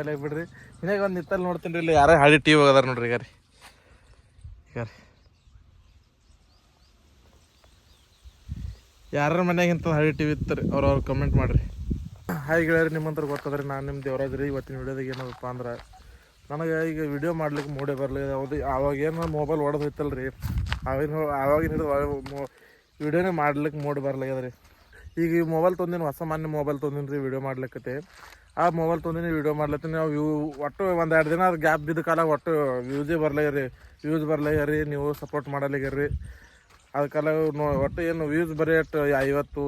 ಒಲೆ ಬಿಡ್ರಿ ಇನ್ನಾಗ ಒಂದು ನಿತ್ತಲ್ಲಿ ನೋಡ್ತೀನಿ ಇಲ್ಲಿ ಯಾರೇ ಹಳಿ ಟಿ ವಿ ಅದಾರ ನೋಡ್ರಿ ಈಗ ರೀ. ಯಾರ ಇಂಥ ಹಳಿ ಟಿ ವಿ ಇತ್ತು ರೀ ಅವ್ರು ಅವ್ರು ಕಮೆಂಟ್ ಮಾಡಿರಿ. ಹಾಯ್ ಗೆಳೆಯರಿ, ನಿಮ್ಮಂತ್ರ ಗೊತ್ತದ್ರಿ ನಾನು ನಿಮ್ಮ ದೇವರಾಜ್ ರೀ. ಇವತ್ತಿನ ವಿಡಿಯೋದಾಗ ಏನಪ್ಪ ಅಂದ್ರೆ, ನನಗೆ ಈಗ ವಿಡಿಯೋ ಮಾಡ್ಲಿಕ್ಕೆ ಮೂಡೇ ಬರಲಿ. ಯಾವುದು ಅವಾಗ ಏನು ಮೊಬೈಲ್ ಹೊಡೆದು ಹೋಯ್ತಲ್ಲ ರೀ ಅವಾಗಿನ ಆವಾಗಿನ ವಿಡಿಯೋನೇ ಮಾಡ್ಲಿಕ್ಕೆ ಮೂಡ್ ಬರ್ಲಾಗ್ಯದ ರೀ ಈಗ ಈ ಮೊಬೈಲ್ ತೊಂದಿನಿ ಹೊಸ ಮಾನ್ಯ ಮೊಬೈಲ್ ತೊಂದಿನ ರೀ ವಿಡಿಯೋ ಮಾಡ್ಲಿಕ್ಕೆ ಆ ಮೊಬೈಲ್ ತೊಂದಿನಿ ವಿಡಿಯೋ ಮಾಡ್ಲತ್ತೀನಿ ನಾವು ಇವು ಒಟ್ಟು ಒಂದು ಎರಡು ದಿನ ಅದು ಗ್ಯಾಪ್ ಬಿದ್ದ ಕಾಲ ಒಟ್ಟು ವ್ಯೂಸೇ ಬರ್ಲಾಗ್ಯಾರಿ ವ್ಯೂಸ್ ಬರ್ಲಾಗ್ಯಾರಿ ನೀವು ಸಪೋರ್ಟ್ ಮಾಡಲಾಗ್ಯಾರಿ ಅದಕ್ಕೆಲ್ಲ ನೋ, ಒಟ್ಟು ಏನು ವ್ಯೂಸ್ ಬರೀ ಅಷ್ಟು ಐವತ್ತು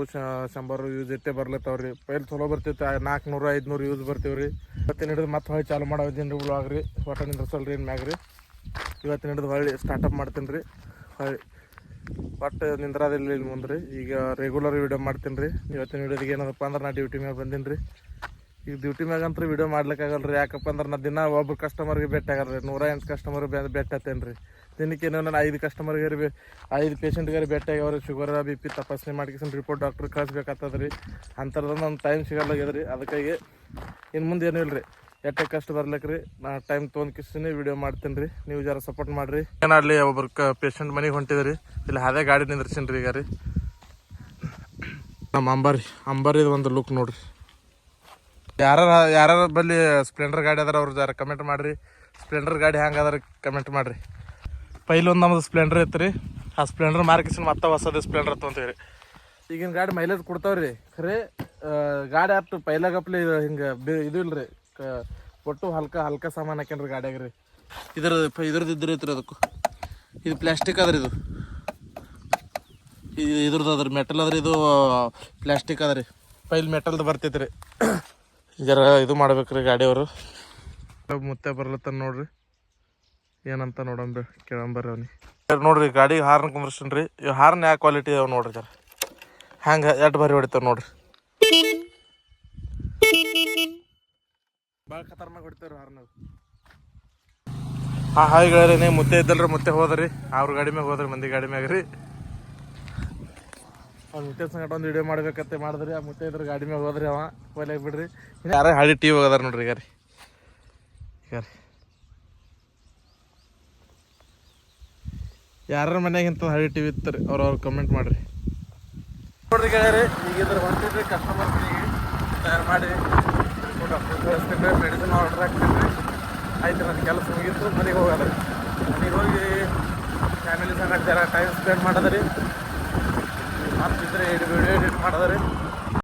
ಶಂಬರ್ ವ್ಯೂಸ್ ಇಟ್ಟೆ ಬರ್ಲತ್ತವ್ರಿ. ಪೈಲ್ ಚಲೋ ಬರ್ತಿತ್ತು ನಾಲ್ಕುನೂರು ಐದುನೂರು ವ್ಯೂಸ್ ಬರ್ತೀವಿ ರೀ ಇವತ್ತಿನ ಹಿಡಿದು ಮತ್ತೆ ಹೊಳ್ಳಿ ಚಾಲು ಮಾಡೋ ರೀ ವ್ಲಾಗ್ ರೀ. ಒಟ್ಟು ನಿಂದ್ರಸಲ್ರಿ ಏನು ಮ್ಯಾಗ ರೀ ಇವತ್ತಿನ ಹಿಡಿದು ಹೊಳ್ಳಿ ಸ್ಟಾರ್ಟಪ್ ಮಾಡ್ತೀನಿ ರೀ ಹೊಳ್ಳಿ. ಒಟ್ಟು ನಿಂದ್ರದಿಲ್ಲ ಇಲ್ಲಿ ಮುಂದ್ರಿ ಈಗ ರೆಗ್ಯುಲರ್ ವೀಡಿಯೋ ಮಾಡ್ತೀನಿ ರೀ. ಇವತ್ತಿನ ವೀಡಿಯೋದಿಗೆ ಏನದಪ್ಪ ಅಂದ್ರೆ ನಾ ಡ್ಯೂಟಿ ಮ್ಯಾಗ ಬಂದೀನಿ ರೀ. ಈಗ ಡ್ಯೂಟಿ ಮ್ಯಾಗಂತೂ ವೀಡಿಯೋ ಮಾಡ್ಲಿಕ್ಕಾಗಲ್ಲ ರೀ ಯಾಕಪ್ಪ ಅಂದ್ರೆ ನಾ ದಿನ ಒಬ್ಬ ಕಸ್ಟಮರ್ಗೆ ಭೇಟಿ ಆಗಲ್ಲ ರೀ ನೂರ ಎಂಟು ಕಸ್ಟಮರ್ ಭೇಟಿ ಆತೇನೆ ರೀ. ದಿನಕ್ಕೆ ಏನೋ ನಾನು ಐದು ಕಸ್ಟಮರ್ಗೆ ರೀ ಐದು ಪೇಷೆಂಟ್ಗಾರಿ ಭೇಟಿ ಆಗ್ಯಾವ್ರಿ. ಶುಗರ್ ಬಿ ಪಿ ತಪಾಸಣೆ ಮಾಡ್ಕೊಂಡು ರಿಪೋರ್ಟ್ ಡಾಕ್ಟ್ರ್ ಕಳಿಸ್ಬೇಕಾಗ್ತದೆ ರೀ. ಅಂಥದ್ದು ನಮ್ಮ ಟೈಮ್ ಸಿಗಲ್ಲಾಗ್ಯದ ರೀ. ಅದಕ್ಕಾಗಿ ಇನ್ನು ಮುಂದೆ ಏನೂ ಇಲ್ಲ ಎಟ್ಟೆ ಕಷ್ಟ ಬರ್ಲಕ್ರಿ ರೀ? ನಾ ಟೈಮ್ ತೊಗೊಂಡ್ ಕಿಸ್ತೀನಿ ವಿಡಿಯೋ ಮಾಡ್ತೀನಿ ರೀ. ನೀವು ಜರ ಸಪೋರ್ಟ್ ಮಾಡಿರಿ. ಏನಾಡ್ಲಿ ಒಬ್ಬರು ಕ ಪೇಷಂಟ್ ಮನೆಗೆ ಹೊಂಟಿದ್ರಿ. ಇಲ್ಲಿ ಅದೇ ಗಾಡಿ ನಿಂದ್ರಸಿನಿ ರೀ ಈಗ ರೀ. ನಮ್ಮ ಅಂಬಾರಿ ಅಂಬಾರಿದು ಒಂದು ಲುಕ್ ನೋಡ್ರಿ. ಯಾರ ಯಾರ ಬಲ್ಲಿ ಸ್ಪ್ಲೆಂಡರ್ ಗಾಡಿ ಅದಾರ ಅವ್ರು ಜರ ಕಮೆಂಟ್ ಮಾಡ್ರಿ. ಸ್ಪ್ಲೆಂಡರ್ ಗಾಡಿ ಹೆಂಗೆ ಅದಾರ ಕಮೆಂಟ್ ಮಾಡ್ರಿ. ಪೈಲ್ ಒಂದು ನಮ್ಮದು ಸ್ಪ್ಲೆಂಡರ್ ಇತ್ತು ರೀ. ಆ ಸ್ಪ್ಲೆಂಡರ್ ಮಾರ್ಕಿಸಿನ ಮತ್ತೆ ಹೊಸದೇ ಸ್ಪ್ಲೆಂಡರ್ ತೊಗೊಂತೀವಿ ರೀ ಈಗಿನ ಗಾಡಿ ಮೈಲೇಜ್ ಕೊಡ್ತಾವ್ರಿ. ಖರೆ ಗಾಡಿ ಆಯ್ತು ಪೈಲಾಗಪ್ಲೆ ಹಿಂಗೆ ಇದು ಇಲ್ರಿ. ರೀ ಕ ಒಟ್ಟು ಹಲ್ಕ ಹಲ್ಕ ಸಾಮಾನು ಹಾಕ್ಯನ್ರಿ ಗಾಡಿಯಾಗ ರೀ ಇದ್ರ ಇದ್ರದ್ದು ಇದ್ರ ಐತ್ರಿ ಅದಕ್ಕೂ. ಇದು ಪ್ಲಾಸ್ಟಿಕ್ ಅದ್ರಿ ಇದು. ಇದು ಇದ್ರದ್ದು ಅದ್ರಿ ಮೆಟಲ್ ಅದ್ರಿ ಇದು ಪ್ಲಾಸ್ಟಿಕ್ ಅದ ರೀ ಪೈಲ್ ಮೆಟಲ್ದು ಬರ್ತೈತೆ ರೀ ಜರ ಇದು ಮಾಡ್ಬೇಕ್ರಿ ಗಾಡಿಯವರು. ಮುತ್ತೆ ಬರ್ಲತ್ತ ನೋಡ್ರಿ. ಏನಂತ ನೋಡಂಬ ಕೇಳಂಬರ್ರಿ ಅವ್ನಿ. ನೋಡ್ರಿ ಗಾಡಿ ಹಾರ್ನ್ ಕುಂದ್ರಸ್ತೀನಿ ರೀ ಹಾರ್ನ್ ಯಾವ ಕ್ವಾಲಿಟಿ ಅವ್ ನೋಡ್ರಿ ಜರ ಹ್ಯಾಂಗ, ಎಟ್ ಬಾರಿ ಹೊಡಿತಾವ್ ನೋಡ್ರಿ. ಭಾಳ ಖತರ್ನಾಗ ಹೊಡಿತಾವ್ರಿ ಹಾರ್ನ್ ಹಾ ಹಾಯ್ ನೀವು ಮುತ್ತೆ ಇದ್ದಲ್ರಿ ಮುತ್ತೆ ಹೋದ್ರಿ. ಅವ್ರ ಗಾಡಿ ಮ್ಯಾಗ ಹೋದ್ರಿ ಮಂದಿ ಗಾಡಿ ಮ್ಯಾಗ ರೀ. ಅವ್ರು ಮುತ್ತೆ ಸಂಗಟ ಒಂದು ವಿಡಿಯೋ ಮಾಡ್ಬೇಕಂತ ಮಾಡಿದ್ರಿ. ಆ ಮುತ್ತೆ ಇದ್ರ ಗಾಡಿ ಮ್ಯಾಗ ಹೋದ್ರಿ ಅವ. ಒಲೆ ಬಿಡ್ರಿ. ಯಾರ ಹಳಿ ಟಿ ವಿ ಅದಾರ ನೋಡ್ರಿ ಈಗ ರೀ. ಈಗ ರೀ. ಯಾರ ಮನ್ಯಾಗ ಇಂಥ ಹಳಿ ಟಿ ವಿ ಇತ್ತರಿ ಅವ್ರು ಅವ್ರು ಕಮೆಂಟ್ ಮಾಡ್ರಿ. ನೋಡ್ರಿ ಗೆಳೆಯರಿ ಈಗ ಇದ್ರ ಹೊಂಟಿದ್ರಿ ಕಸ್ಟಮರ್ ತಯಾರು ಮಾಡಿ. ಡಾಕ್ಟರ್ ತೋರಿಸ್ತೀನಿ ಮೆಡಿಸಿನ್ ಆರ್ಡರ್ ಹಾಕ್ತೀನಿ ಆಯ್ತು ನನ್ನ ಕೆಲಸ ಮುಗಿತು ಮನೆಗೆ ಹೋಗೋದು ಮನೆಗೆ ಹೋಗಿ ಫ್ಯಾಮಿಲಿ ಸಣ್ಣ ಜರ ಟೈಮ್ ಸ್ಪೆಂಡ್ ಮಾಡೋದ್ರಿ ಮತ್ತಿದ್ರೆ ವಿಡಿಯೋ ಎಡಿಟ್ ಮಾಡೋದ್ರಿ